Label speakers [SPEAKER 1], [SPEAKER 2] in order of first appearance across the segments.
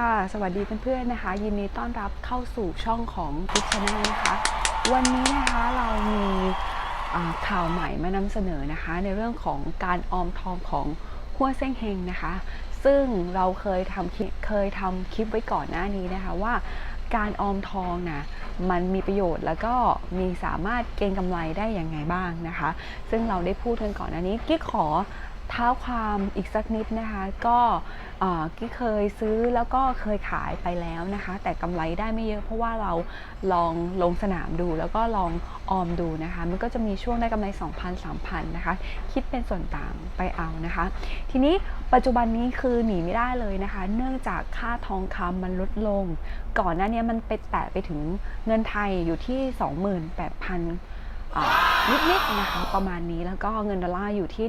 [SPEAKER 1] ค่ะ สวัสดีเพื่อนๆนะคะ ยินดีต้อนรับเข้าสู่ช่องของ g ิ g Channel นะคะ วันนี้นะคะเรามีข่าวใหม่มานำเสนอนะคะ ในเรื่องของการออมทองของหัวเส้งเฮงนะคะ ซึ่งเราเคยทำคลิปเคยทำคลิปไว้ก่อนหน้านี้นะคะว่าการออมทองนะมันมีประโยชน์แล้วก็มีสามารถเก็งกำไรได้อย่างไงบ้างนะคะ ซึ่งเราได้พูดกันก่อนหน้านี้กิ๊กขอ ท้าความอีกสักนิดนะคะก็เอ่อกิ๊กเคยซื้อแล้วก็เคยขายไปแล้วนะคะ แต่กำไรได้ไม่เยอะเพราะว่าเราลองลงสนามดูแล้วก็ลองออมดูนะคะ มันก็จะมีช่วงได้กำไร 2,000 3,000นะคะ คิดเป็นส่วนต่างไปเอานะคะ ทีนี้ปัจจุบันนี้คือหนีไม่ได้เลยนะคะ เนื่องจากค่าทองคำมันลดลง ก่อนหน้านี้มันไปแตะไปถึงเงินไทยอยู่ที่ 28,000อ่า นิดๆนะคะประมาณนี้แล้วก็เงินดอลลาร์อยู่ที่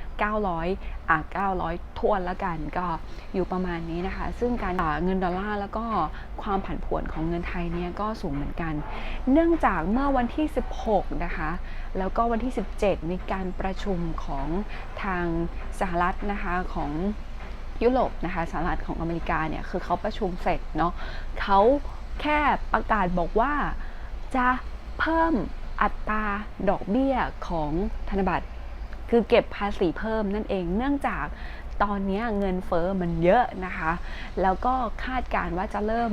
[SPEAKER 1] 1,900อะ900ทวนละกันก็อยู่ประมาณนี้นะคะ ซึ่งการเงินดอลลาร์แล้วก็ความผันผวนของเงินไทยเนี่ยก็สูงเหมือนกัน เนื่องจากเมื่อวันที่ 16 นะคะ แล้วก็วันที่ 17 มีการประชุมของทางสหรัฐนะคะของยุโรปนะคะสหรัฐของอเมริกาเนี่ยคือเขาประชุมเสร็จเนาะเขาแค่ประกาศบอกว่าจะเพิ่ม อัตราดอกเบี้ยของธนบัตร คือเก็บภาษีเพิ่มนั่นเองเนื่องจากตอนนี้เงินเฟอ้อมันเยอะนะคะ แล้วก็คาดการณ์ว่าจะเริ่ม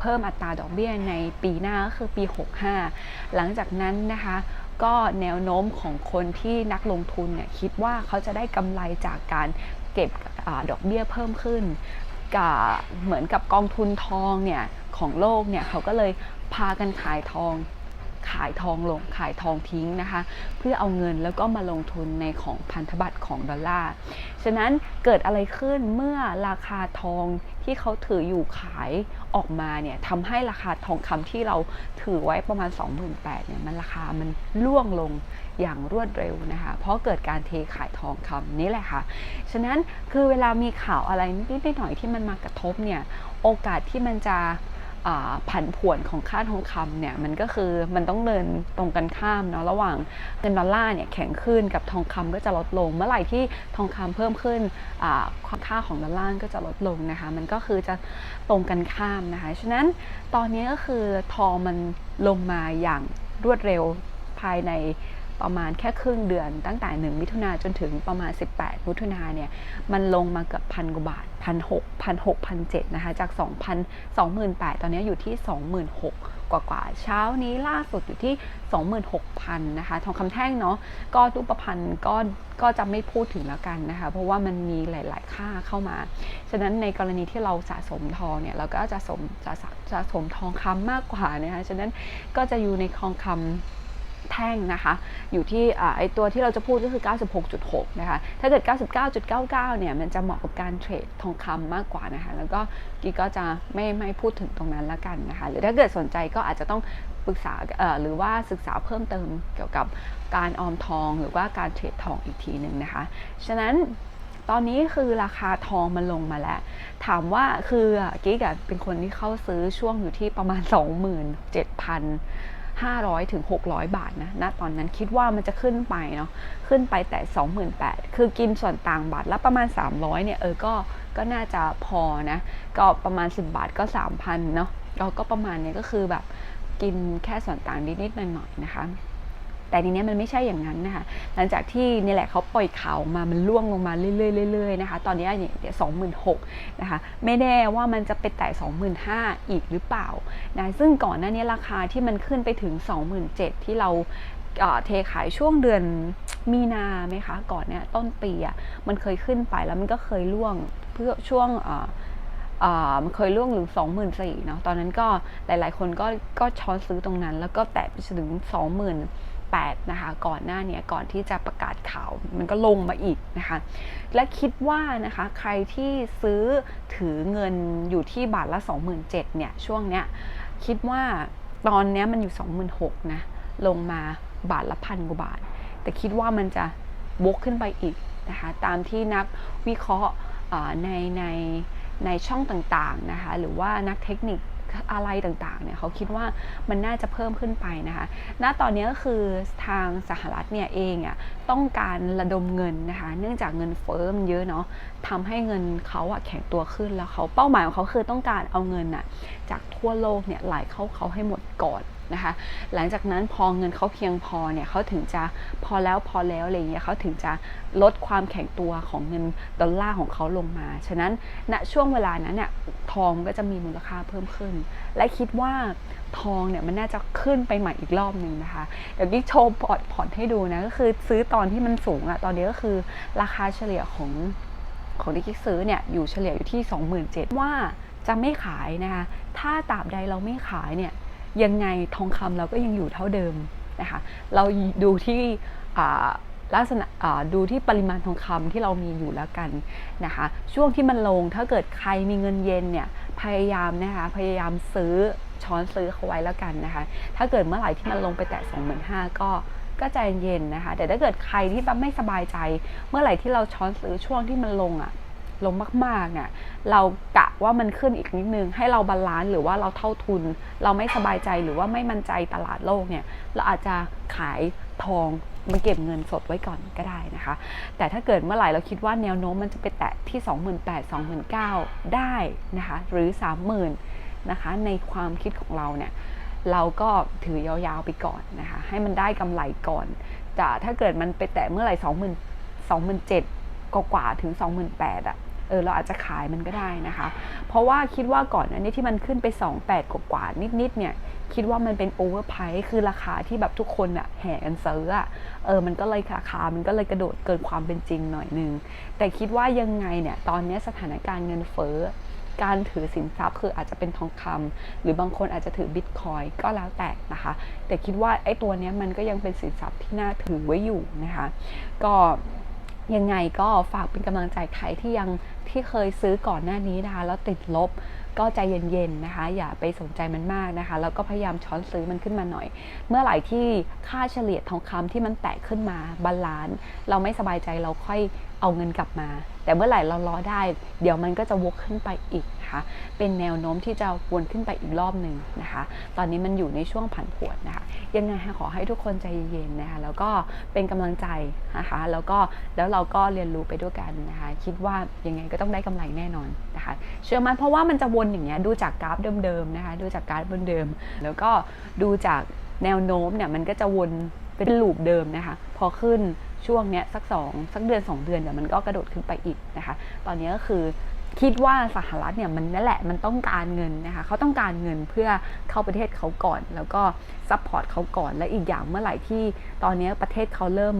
[SPEAKER 1] เพิ่มอัตราดอกเบี้ยในปีหน้าก็คือปี 65 หลังจากนั้นนะคะ ก็แนวโน้มของคนที่นักลงทุนเนี่ยคิดว่าเขาจะได้กำไรจากการเก็บอดอกเบี้ยเพิ่มขึ้นกับเหมือนกับกองทุนทองเนี่ยของโลกเนี่ยเขาก็เลยพากันขายทอง ขายทองลงขายทองทิ้งนะคะ เพื่อเอาเงินแล้วก็มาลงทุนในของพันธบัตรของดอลลาร์ฉะนั้นเกิดอะไรขึ้นเมื่อราคาทองที่เขาถืออยู่ขายออกมาเนี่ยทำให้ราคาทองคำที่เราถือไว้ประมาณ 28,000เนี่ยมันราคามันล่วงลงอย่างรวดเร็วนะคะ เพราะเกิดการเทขายทองคำนี่แหละค่ะ ฉะนั้นคือเวลามีข่าวอะไรนิดๆหน่อยๆที่มันมากระทบเนี่ย โอกาสที่มันจะ ผันผวนของค่าทองคำเนี่ยมันก็คือมันต้องเดินตรงกันข้ามเนาะระหว่างเงินดอลลาร์เนี่ยแข็งขึ้นกับทองคำก็จะลดลง เมื่อไหร่ที่ทองคำเพิ่มขึ้นความค่าของดอลลาร์ก็จะลดลงนะคะ มันก็คือจะตรงกันข้ามนะคะฉะนั้นตอนนี้ก็คือทองมันลงมาอย่างรวดเร็วภายใน ประมาณแค่ครึ่งเดือน ตั้งแต่ 1 มิถุนาจนถึงประมาณ 18 มิถุนาเนี่ยมันลงมาเกือบพันกว่าบาทพันหกพันหกพันเจ็ดนะคะจาก 2,000 28,000 ตอนนี้อยู่ที่ 26,000 กว่ากว่าเช้านี้ล่าสุดอยู่ที่ 26,000 นะคะทองคำแท่งเนาะก็รูปพันธ์ก็ก็จะไม่พูดถึงแล้วกันนะคะ เพราะว่ามันมีหลาย ๆ ค่าเข้ามา ฉะนั้นในกรณีที่เราสะสมทองเนี่ยเราก็จะสมจะสะสะสมทองคำมากกว่านะคะฉะนั้นก็จะอยู่ในทองคำ แท่งนะคะ อยู่ที่ไอตัวที่เราจะพูดก็คือ 96.6 นะคะ ถ้าเกิด 99.99 เนี่ย มันจะเหมาะกับการเทรดทองคำมากกว่านะคะ แล้วก็กีก็จะไม่ไม่พูดถึงตรงนั้นละกันนะคะ หรือถ้าเกิดสนใจก็อาจจะต้องปรึกษาหรือว่าศึกษาเพิ่มเติมเกี่ยวกับการออมทองหรือว่าการเทรดทองอีกทีหนึ่งนะคะ ฉะนั้นตอนนี้คือราคาทองมันลงมาแล้ว ถามว่าคือกิ๊กเป็นคนที่เข้าซื้อช่วงอยู่ที่ประมาณ 27,000 500ถึง600 บาทนะณตอนนั้นคิดว่ามันจะขึ้นไปเนาะขึ้นไปแต่ 28,000คือกินส่วนต่างบาทละประมาณ 300เนี่ยเออก็ก็น่าจะพอนะก็ประมาณ 10 บาทก็ 3,000เนาะเราก็ประมาณเนี้ยก็คือแบบกินแค่ส่วนต่างนิดๆหน่อยๆนะคะ แต่ทีเนี้ยมันไม่ใช่อย่างนั้นนะคะ หลังจากที่นี่แหละเขาปล่อยข่าวมา มันล่วงลงมาเรื่อยๆๆนะคะ ตอนนี้เนี่ยสองหมื่นหกนะคะ ไม่แน่ว่ามันจะไปแตะสองหมื่นห้าอีกหรือเปล่านะ ซึ่งก่อนหน้านี้ราคาที่มันขึ้นไปถึงสองหมื่นเจ็ดที่เราเทขายช่วงเดือนมีนาไหมคะ ก่อนเนี่ยต้นปีอะ่ะ มันเคยขึ้นไปแล้วมันก็เคยล่วงเพื่อช่วงมันเคยล่วงถึงสองหมื่นสี่เนาะ ตอนนั้นก็หลาย ๆ คนก็ก็ช้อนซื้อตรงนั้น แล้วก็แตะไปถึงส องหมื่นะคะ ก่อนหน้าเนี้ยก่อนที่จะประกาศข่าว มันก็ลงมาอีกนะคะ และคิดว่านะคะใครที่ซื้อถือเงินอยู่ที่บาทละ 27,000เนี่ยช่วงเนี้ยคิดว่าตอนเนี้ยมันอยู่ 26,000นะลงมาบาทละพันกว่าบาท แต่คิดว่ามันจะบกขึ้นไปอีกนะคะตามที่นักวิเคราะห์ในในในช่องต่างๆนะคะหรือว่านักเทคนิค อะไรต่างๆเนี่ยเขาคิดว่ามันน่าจะเพิ่มขึ้นไปนะคะ ณ ตอนนี้ก็คือทางสหรัฐเนี่ยเองอะต้องการระดมเงินนะคะ เนื่องจากเงินเฟ้อมเยอะเนาะทำให้เงินเขาอะแข็งตัวขึ้นแล้วเขาเป้าหมายของเขาคือต้องการเอาเงินอะจากทั่วโลกเนี่ยไหลเข้าเขาให้หมดก่อน นะคะ หลังจากนั้นพอเงินเขาเพียงพอเนี่ยเขาถึงจะพอแล้วพอแล้วอะไรเงี้ยเขาถึงจะลดความแข็งตัวของเงินดอลลาร์ของเขาลงมา ฉะนั้นณช่วงเวลานั้นเนี่ยทองก็จะมีมูลค่าเพิ่มขึ้น และคิดว่าทองเนี่ยมันน่าจะขึ้นไปใหม่อีกรอบหนึ่งนะคะ เดี๋ยวกิ๊กโชว์พอร์ตพอร์ตให้ดูนะก็คือซื้อตอนที่มันสูงอะตอนนี้ก็คือราคาเฉลี่ยของของที่กิ๊กซื้อเนี่ยอยู่เฉลี่ยอยู่ที่ 27,000ว่าจะไม่ขายนะคะ ถ้าตราบใดเราไม่ขายเนี่ย ยังไงทองคำเราก็ยังอยู่เท่าเดิมนะคะเราดูที่ลักษณะดูที่ปริมาณทองคำที่เรามีอยู่แล้วกันนะคะช่วงที่มันลงถ้าเกิดใครมีเงินเย็นเนี่ยพยายามนะคะพยายามซื้อช้อนซื้อเขาไว้แล้วกันนะคะถ้าเกิดเมื่อไหร่ที่มันลงไปแตะ25,000ก็ก็ใจเย็นนะคะ แต่ถ้าเกิดใครที่แบบไม่สบายใจ เมื่อไหร่ที่เราช้อนซื้อช่วงที่มันลงอะ ลงมากๆเนี่ยเรากะว่ามันขึ้นอีกนิดนึง ให้เราบาลานซ์หรือว่าเราเท่าทุน เราไม่สบายใจหรือว่าไม่มั่นใจตลาดโลกเนี่ยเราอาจจะขายทองมันเก็บเงินสดไว้ก่อนก็ได้นะคะ แต่ถ้าเกิดเมื่อไหร่เราคิดว่าแนวโน้มมันจะไปแตะที่ 28,000 29,000 ได้นะคะหรือ 30,000นะคะในความคิดของเราเนี่ยเราก็ถือยาวๆไปก่อนนะคะให้มันได้กำไรก่อนแต่ถ้าเกิดมันไปแตะเมื่อไหร่ 20,000 27,000กว่าถึง 28,000อะ เออเราอาจจะขายมันก็ได้นะคะ เพราะว่าคิดว่าก่อนอันนี้ที่มันขึ้นไป 28 กว่าๆนิดๆเนี่ยคิดว่ามันเป็นโอเวอร์ไพรส์คือราคาที่แบบทุกคนอะแห่กันซื้ออะเออมันก็เลยราคา มันก็เลยกระโดดเกินความเป็นจริงหน่อยนึง แต่คิดว่ายังไงเนี่ยตอนนี้สถานการณ์เงินเฟ้อการถือสินทรัพย์คืออาจจะเป็นทองคำหรือบางคนอาจจะถือบิตคอยก็แล้วแต่นะคะ แต่คิดว่าไอ้ตัวเนี้ยมันก็ยังเป็นสินทรัพย์ที่น่าถือไว้อยู่นะคะ ก็ ยังไงก็ฝากเป็นกำลังใจใครที่ยังที่เคยซื้อก่อนหน้านี้นะคะแล้วติดลบก็ใจเย็นๆนะคะ อย่าไปสนใจมันมากนะคะแล้วก็พยายามช้อนซื้อมันขึ้นมาหน่อย เมื่อไหร่ที่ค่าเฉลี่ยทองคำที่มันแตะขึ้นมาบาลานซ์เราไม่สบายใจเราค่อยเอาเงินกลับมา แต่เมื่อไหร่เรารอได้ เดี๋ยวมันก็จะวกขึ้นไปอีก นะคะ เป็นแนวโน้มที่จะวนขึ้นไปอีกรอบหนึ่งนะคะ ตอนนี้มันอยู่ในช่วงผันผวนนะคะ ยังไงคะขอให้ทุกคนใจเย็นนะคะ แล้วก็เป็นกำลังใจนะคะ แล้วก็แล้วเราก็เรียนรู้ไปด้วยกันนะคะ คิดว่ายังไงก็ต้องได้กำไรแน่นอนนะคะ เชื่อมั่นเพราะว่ามันจะวนอย่างเงี้ย ดูจากกราฟเดิมๆนะคะ ดูจากกราฟเดิมๆ แล้วก็ดูจากแนวโน้มเนี่ยมันก็จะวนเป็นลูปเดิมนะคะ พอขึ้นช่วงเนี้ยสักสองสักเดือน 2 เดือนเดี๋ยวมันก็กระโดดขึ้นไปอีกนะคะ ตอนนี้ก็คือ คิดว่าสหรัฐเนี่ยมันนั่นแหละมันต้องการเงินนะคะเขาต้องการเงินเพื่อเข้าประเทศเขาก่อน แล้วก็ซัพพอร์ตเขาก่อนและอีกอย่างเมื่อไหร่ที่ตอนนี้ประเทศเขาเริ่ม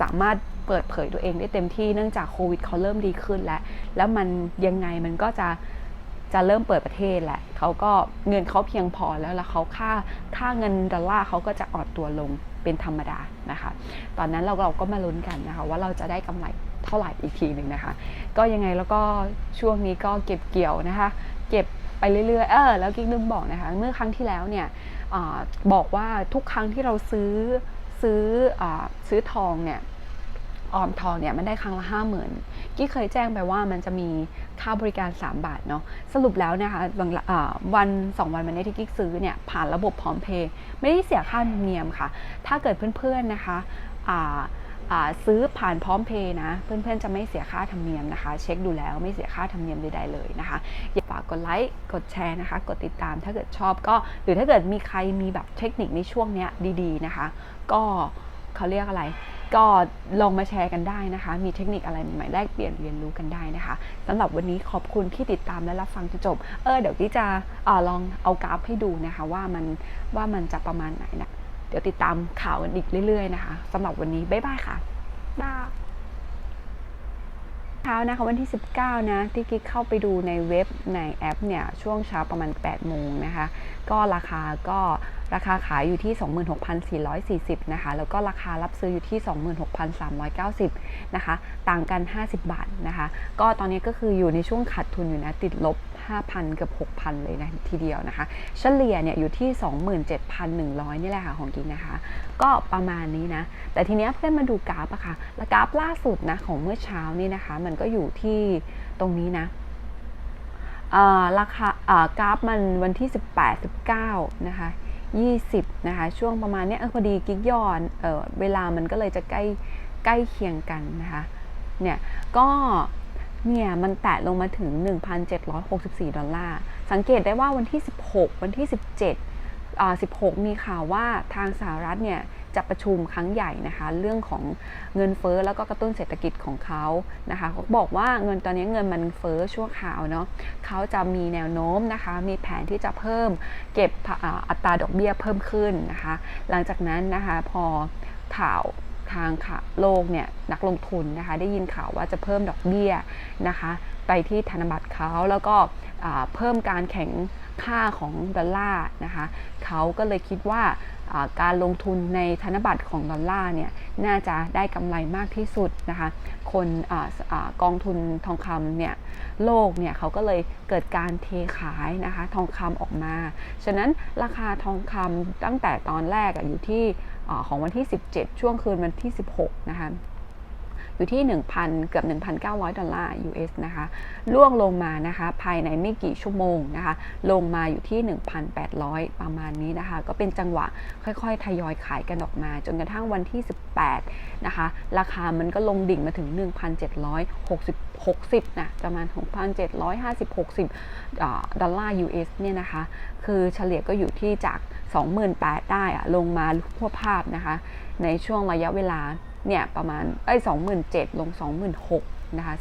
[SPEAKER 1] สามารถเปิดเผยตัวเองได้เต็มที่เนื่องจากโควิดเขาเริ่มดีขึ้นแล้ว แล้วมันยังไงมันก็จะจะเริ่มเปิดประเทศแหละเขาก็เงินเขาเพียงพอแล้วแล้วเขาค่าค่าเงินดอลลาร์เขาก็จะอ่อนตัวลงเป็นธรรมดานะคะ ตอนนั้นเราเราก็มาลุ้นกันนะคะว่าเราจะได้กำไร เท่าไหร่อีกทีหนึ่งนะคะ ก็ยังไงแล้วก็ช่วงนี้ก็เก็บเกี่ยวนะคะ เก็บไปเรื่อยๆเออแล้วกิ๊กลืมบอกนะคะ เมื่อครั้งที่แล้วเนี่ยอบอกว่าทุกครั้งที่เราซื้อซื้ออซื้อทองเนี่ยออมทองเนี่ยมันได้ครั้งละห้าหมื่นกิ๊กเคยแจ้งไปว่ามันจะมีค่าบริการ 3 บาทเนาะสรุปแล้วนะคะบางวัน2วันวันนี้ที่กิ๊กซื้อเนี่ยผ่านระบบพร้อมเพย์ไม่ได้เสียค่าธรรมเนียมค่ะ ถ้าเกิดเพื่อนๆนะคะ ซื้อผ่านพร้อมเพย์นะ เพื่อนๆจะไม่เสียค่าธรรมเนียมนะคะ เช็คดูแล้วไม่เสียค่าธรรมเนียมใดๆเลยนะคะ อย่าฝากกดไลค์กดแชร์นะคะ กดติดตามถ้าเกิดชอบก็ หรือถ้าเกิดมีใครมีแบบเทคนิคในช่วงเนี้ยดีๆนะคะ ก็เขาเรียกอะไร ก็ลองมาแชร์กันได้นะคะ มีเทคนิคอะไรใหม่ๆแลกเปลี่ยนเรียนรู้กันได้นะคะสำหรับวันนี้ขอบคุณที่ติดตามและรับฟังจนจบ เออเดี๋ยวที่จะอลองเอากราฟให้ดูนะคะ ว่ามันว่ามันจะประมาณไหนนะ เดี๋ยวติดตามข่าวกันอีกเรื่อย ๆ นะคะสำหรับวันนี้ บ๊ายบายค่ะบ้าเช้านะคะวันที่ 19 นะ ที่กิ๊กเข้าไปดูในเว็บในแอปเนี่ย ช่วงเช้าประมาณ 8 โมงนะคะ ก็ราคาก็ราคาขายอยู่ที่ 26,440 นะคะ แล้วก็ราคารับซื้ออยู่ที่ 26,390 นะคะ ต่างกัน 50 บาทนะคะ ก็ตอนนี้ก็คืออยู่ในช่วงขาดทุนอยู่นะ ติดลบ 5,000เกือบ6,000 เลยนะทีเดียวนะคะ เฉลี่ยเนี่ยอยู่ที่ 27,100 นี่แหละค่ะของกิ๊กนะคะ ก็ประมาณนี้นะ แต่ทีเนี้ยเพื่อนมาดูกราฟอะค่ะแล้วกราฟล่าสุดนะของเมื่อเช้านี่นะคะ มันก็อยู่ที่ตรงนี้นะอ่าราคา กราฟมันวันที่ 18 19 นะคะ 20 นะคะ ช่วงประมาณเนี้ยพอดีกิ๊กย่อนเออเวลามันก็เลยจะใกล้ใกล้เคียงกันนะคะ เนี่ย ก็เนี่ยมันแตะลงมาถึง 1,764 ดอลลาร์ สังเกตได้ว่าวันที่ 16 วันที่ 17อ่า16 มีข่าวว่าทางสหรัฐเนี่ย จะประชุมครั้งใหญ่นะคะ เรื่องของเงินเฟ้อแล้วก็กระตุ้นเศรษฐกิจของเขานะคะเขาบอกว่าเงินตอนนี้เงินมันเฟ้อชั่วคราวเนาะเขาจะมีแนวโน้มนะคะ มีแผนที่จะเพิ่มเก็บอัตราดอกเบี้ยเพิ่มขึ้นนะคะ หลังจากนั้นนะคะพอข่าวทางค่ะโลกเนี่ยนักลงทุนนะคะได้ยินข่าวว่าจะเพิ่มดอกเบี้ยนะคะ ไปที่ธนบัตรเขาแล้วก็เพิ่มการแข่ง ค่าของดอลลาร์นะคะเขาก็เลยคิดว่าการลงทุนในธนบัตรของดอลลาร์เนี่ยน่าจะได้กำไรมากที่สุดนะคะคนออากองทุนทองคำเนี่ยโลกเนี่ยเขาก็เลยเกิดการเทขายนะคะทองคำออกมา ฉะนั้นราคาทองคำตั้งแต่ตอนแรกออยู่ที่อของวันที่ 17 ช่วงคืนวันที่ 16นะคะ อยู่ที่ 1,000 เกือบ 1,900 ดอลลาร์ US นะคะล่วงลงมานะคะภายในไม่กี่ชั่วโมงนะคะลงมาอยู่ที่ 1,800 ประมาณนี้นะคะก็เป็นจังหวะค่อยๆ ทยอยขายกันออกมา จนกระทั่งวันที่ 18นะคะราคามันก็ลงดิ่งมาถึง 1,760 60นะประมาณ 6,750 60 ดอลลาร์ US เนี่ยนะคะ คือเฉลี่ยก็อยู่ที่จาก 28,000ได้อะลงมาทั่วภาพนะคะ ในช่วงระยะเวลา เนี่ยประมาณเอ้ย27,000 ลง 26,000นะคะ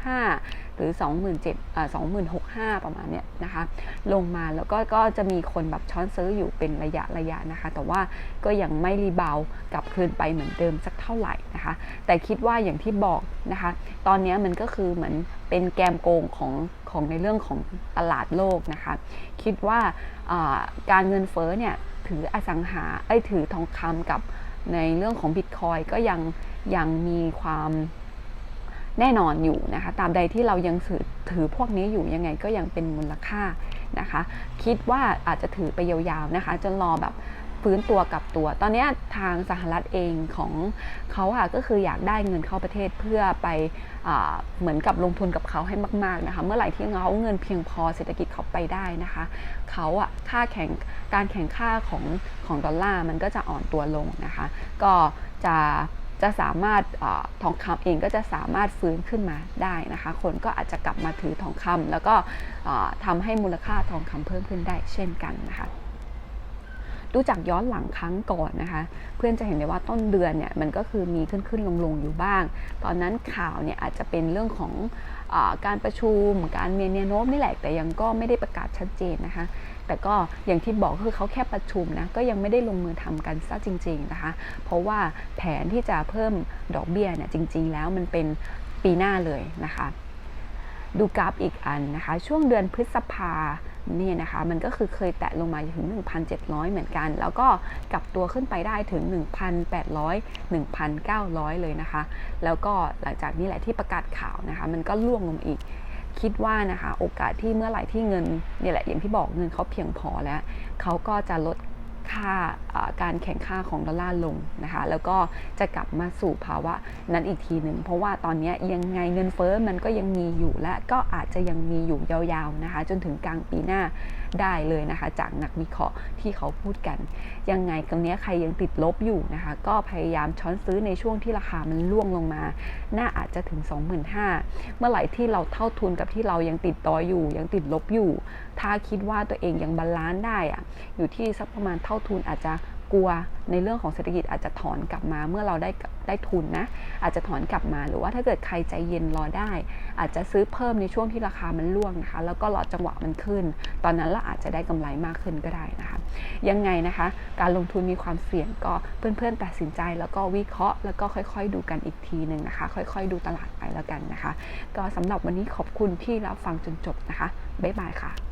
[SPEAKER 1] 27,500 หรือ 27,000อ่า26,500 ประมาณเนี้ยนะคะ ลงมาแล้วก็ก็จะมีคนแบบช้อนซื้ออยู่เป็นระยะระยะนะคะ แต่ว่าก็ยังไม่รีบาวกลับคืนไปเหมือนเดิมสักเท่าไหร่นะคะ แต่คิดว่าอย่างที่บอกนะคะ ตอนนี้มันก็คือเหมือนเป็นแกมโกงของของในเรื่องของตลาดโลกนะคะ คิดว่าการเงินเฟ้อเนี่ยถืออสังหาไอ้ถือทองคำกับ ในเรื่องของบิตคอยก็ยังยังมีความแน่นอนอยู่นะคะตามใดที่เรายังถือถือพวกนี้อยู่ยังไงก็ยังเป็นมูลค่านะคะ คิดว่าอาจจะถือไปยาวๆนะคะ จนรอแบบ ฟื้นตัวกลับตัว ตอนนี้ทางสหรัฐเองของเขาค่ะก็คืออยากได้เงินเข้าประเทศเพื่อไปเหมือนกับลงทุนกับเขาให้มากๆนะคะ เมื่อไหร่ที่เขาเงินเพียงพอเศรษฐกิจเขาไปได้นะคะเขาอะค่าแข่งการแข่งค่าของของดอลลาร์มันก็จะอ่อนตัวลงนะคะ ก็จะจะสามารถอทองคำเองก็จะสามารถฟื้นขึ้นมาได้นะคะ คนก็อาจจะกลับมาถือทองคำแล้วก็ทำให้มูลค่าทองคำเพิ่มขึ้นได้เช่นกันนะคะ ดูจากย้อนหลังครั้งก่อนนะคะ เพื่อนจะเห็นได้ว่าต้นเดือนเนี่ยมันก็คือมีขึ้นขึ้นลงลงอยู่บ้าง ตอนนั้นข่าวเนี่ยอาจจะเป็นเรื่องของอการประชุม การเมียนโน้มนี่แหละ แต่ยังก็ไม่ได้ประกาศชัดเจนนะคะ แต่ก็อย่างที่บอกคือเขาแค่ประชุมนะ ก็ยังไม่ได้ลงมือทำกันซะจริง ๆนะคะ เพราะว่าแผนที่จะเพิ่มดอกเบี้ยเนี่ยจริง ๆ แล้วมันเป็นปีหน้าเลยนะคะ ดูกราฟอีกอันนะคะ ช่วงเดือนพฤษภา นี่ยนะคะมันก็คือเคยแตะลงมาถึง 1,700 เหมือนกัน แล้วก็กลับตัวขึ้นไปได้ถึง 1,800 1,900 เลยนะคะ แล้วก็หลังจากนี้แหละที่ประกาศข่าวนะคะ มันก็ล่วงลงอีกคิดว่านะคะโอกาสที่เมื่อไหร่ที่เงินเนี่ยแหละอย่างที่บอกเงินเขาเพียงพอแล้วเขาก็จะลด ค่าการแข่งค่าของดอลลาร์ลงนะคะ แล้วก็จะกลับมาสู่ภาวะนั้นอีกทีหนึ่ง เพราะว่าตอนนี้ยังไงเงินเฟ้อมันก็ยังมีอยู่และก็อาจจะยังมีอยู่ยาวๆนะคะ จนถึงกลางปีหน้าได้เลยนะคะ จากนักวิเคราะห์ที่เขาพูดกัน ยังไงตรงนี้ใครยังติดลบอยู่นะคะ ก็พยายามช้อนซื้อในช่วงที่ราคามันล่วงลงมา น่าอาจจะถึง 25,000เมื่อไหร่ที่เราเท่าทุนกับที่เรายังติดต่ออยู่ ยังติดลบอยู่ ถ้าคิดว่าตัวเองยังบาลานซ์ได้อะอยู่ที่สักประมาณเท่าทุนอาจจะกลัวในเรื่องของเศรษฐกิจอาจจะถอนกลับมาเมื่อเราได้ได้ทุนนะ อาจจะถอนกลับมาหรือว่าถ้าเกิดใครใจเย็นรอได้ อาจจะซื้อเพิ่มในช่วงที่ราคามันล่วงนะคะ แล้วก็รอจังหวะมันขึ้น ตอนนั้นเราอาจจะได้กำไรมากขึ้นก็ได้นะคะ ยังไงนะคะ การลงทุนมีความเสี่ยงก็เพื่อนๆตัดสินใจแล้วก็วิเคราะห์ แล้วก็ค่อยๆ ดูกันอีกทีหนึ่งนะคะ ค่อยๆ ดูตลาดไปแล้วกันนะคะ ก็สำหรับวันนี้ขอบคุณที่รับฟังจนจบนะคะบ๊ายบายค่ะ